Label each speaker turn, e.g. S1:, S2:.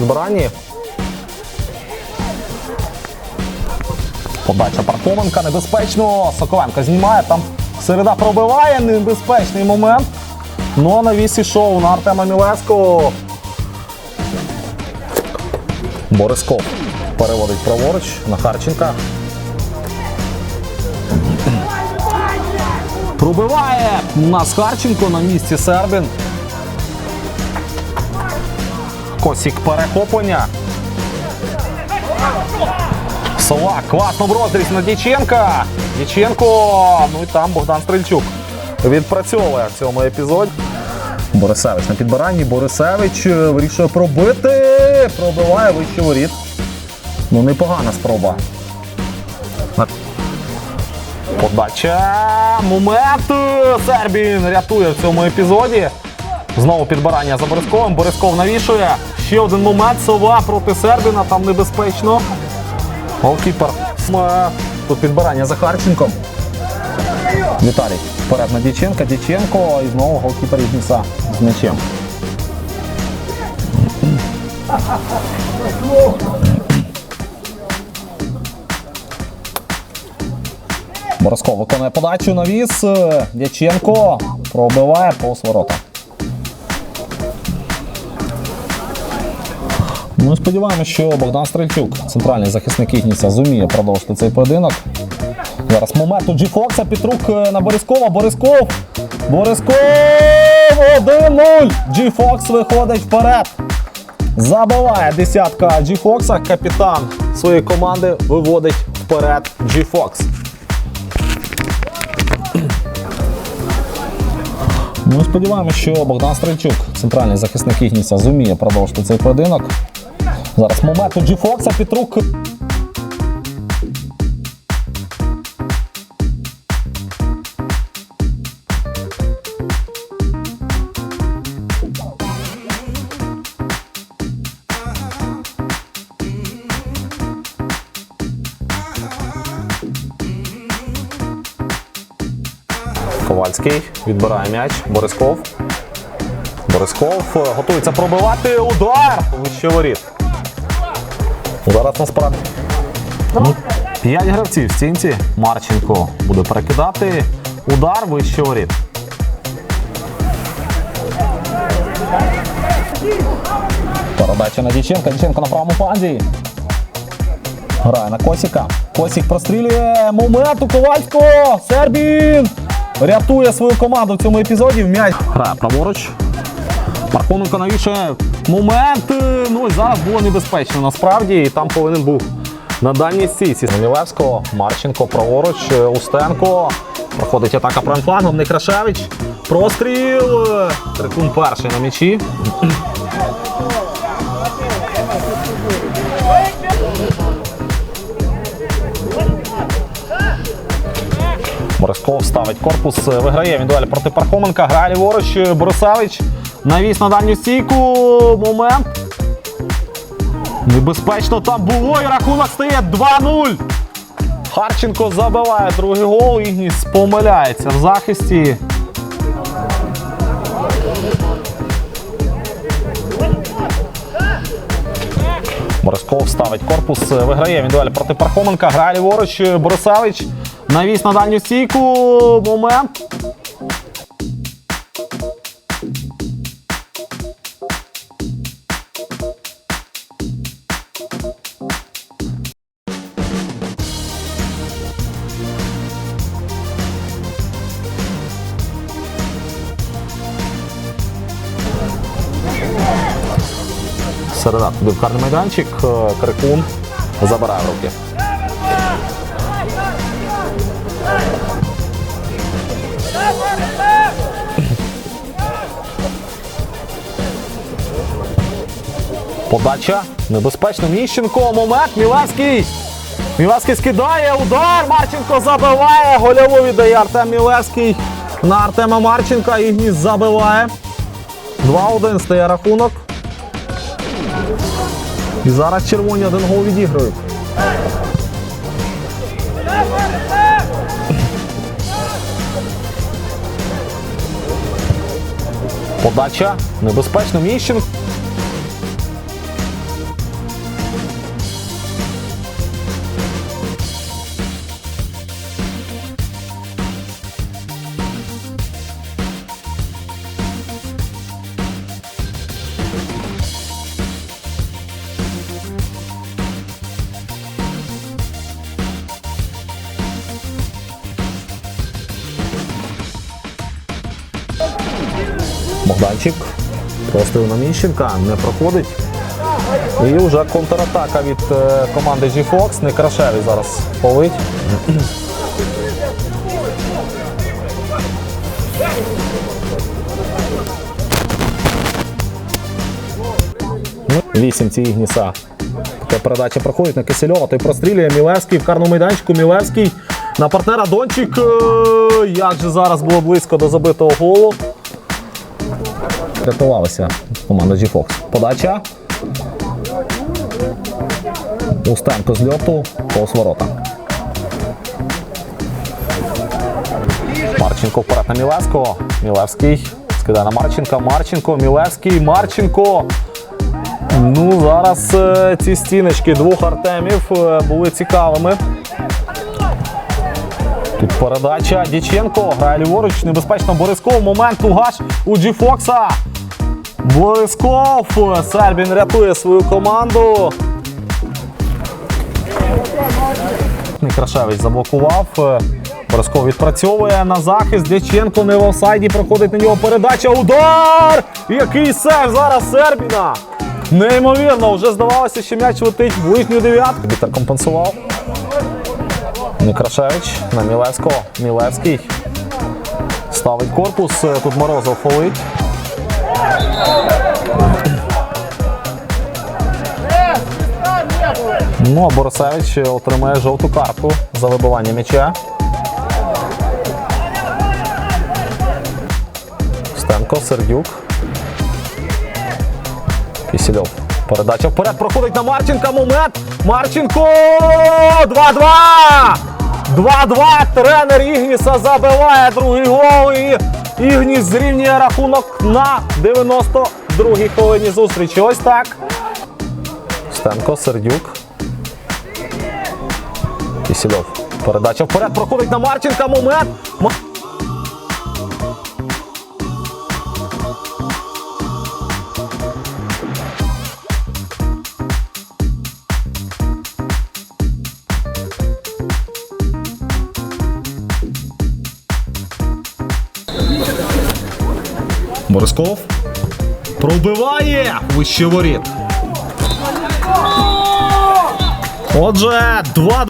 S1: підбиранні. Подача Пархоменка небезпечно. Соковенко знімає. Там середа пробиває. Небезпечний момент. Ну а на вісі шоу на Артема Мілевського. Борисков переводить праворуч на Харченка. Пробиває у нас Харченко на місці Сербін. Косік перехоплення. Совак класно в розріз на Діченка. Діченко. Ну і там Богдан Стрельчук відпрацьовує в цьому епізоді. Борисевич на підбиранні. Борисевич е, вирішує пробити. Пробиває вище воріт. Ну, непогана спроба. Подача. Момент. Сербін рятує в цьому епізоді. Знову підбирання за Борисковим. Борисков навішує. Ще один момент. Сова проти Сербіна. Там небезпечно. Голкіпер. Е, Тут підбирання за Харченком. Віталій. Вперед на Діченка. Діченко. І знову голкіпер Ігніса з м'ячем. Борисков виконує подачу навіс. Дяченко пробиває повз ворота. Ми сподіваємося, що Богдан Стрельчук, центральний захисник Ігніса, зуміє продовжити цей поєдинок. Зараз момент у Джі Фокса. Петрук е, на Борискова. Борисков. Борисков 1-0. Джі Фокс виходить вперед. Забиває десятка Джі Фокса. Капітан своєї команди виводить вперед Джі Фокс. Ми сподіваємося, що Богдан Стрельчук, центральний захисник Ігніса, зуміє продовжити цей поєдинок. Зараз момент у Фокса. Петрук. Ковальський відбирає м'яч. Борисков. Борисков е, готується пробивати. Удар! Вище воріт. Зараз насправді. Ну, П'ять гравців в стінці. Марченко буде перекидати. Удар вище воріт. Передача на Діченка. Діченко на правому фланзі. Грає на Косіка. Косік прострілює. Момент у Ковальського. Сербін рятує свою команду в цьому епізоді. М'яч грає праворуч. Пархоменко навішує момент. е, Ну зараз було небезпечно насправді. І там повинен був на дальній стійці. Манілевського, Марченко праворуч, е, Устенко. Проходить атака правим. Некрашевич. Простріл. е, Трикун перший на м'ячі. Борисков ставить корпус, виграє він дуель проти Пархоменка. Грає ліворуч Борисевич. Навіс на дальню стійку. Момент. Небезпечно там було і рахунок стає 2-0. Харченко забиває другий гол. Ігніс помиляється в захисті. Борисков ставить корпус, виграє він проти Пархоменка. Грає ліворуч Борисевич. Навіс на дальню стійку. Момент. Середа туди в карний майданчик. е, Крикун забирає руки. Подача. Небезпечно. Міщенко. Момент. Мілевський. Мілевський скидає. Удар. Марченко забиває. Гольову віддає Артем Мілевський на Артема Марченка. Ігніс забиває. 2-1 стає рахунок. І зараз червоні один гол відіграють. Подача. Небезпечно. Міщенко. Богданчик. Простив на Міщенка, не проходить. І вже контратака від е, команди G-Fox. Некрашевий зараз полить. Ну, Вісімці Ігніса. Така передача проходить на Кисельова. Той прострілює Мілевський в карному майданчику. Мілевський на партнера Дончик. Е, Як же зараз було близько до забитого голу. Рятувалася команда G-Fox. Подача. Устенко з льоту. Повз. Марченко вперед на Мілевського. Мілевський скидає на Марченка. Марченко, Мілевський, Марченко. Ну, зараз е, ці стіночки двох Артемів е, були цікавими. Тут передача Діченко грає ліворуч, небезпечно Борисков. Момент Тугаш у Джіфокса. Борисков. Сербін рятує свою команду. Некрашевич заблокував. Борисков відпрацьовує на захист. Дяченко не в офсайді. Проходить на нього передача. Удар! Який сейв зараз Сербіна! Неймовірно, вже здавалося, що м'яч летить в ближню дев'ятку. Вітер компенсував. Некрашевич на Мілевського. Мілевський ставить корпус. Тут Морозов фолить. Ну, а Борисевич отримає жовту картку за вибивання м'яча. Стенко, Сердюк. Кисельов. Передача вперед проходить на Марченка. Момент. Марченко! 2-2! 2-2. Тренер Ігніса забиває другий гол. І Ігніс зрівнює рахунок на 92-й хвилині зустрічі. Ось так. Стенко, Сердюк. Кисельов. Передача вперед проходить на Марченка. Момент. Борисков пробиває вище воріт. Отже, 2-2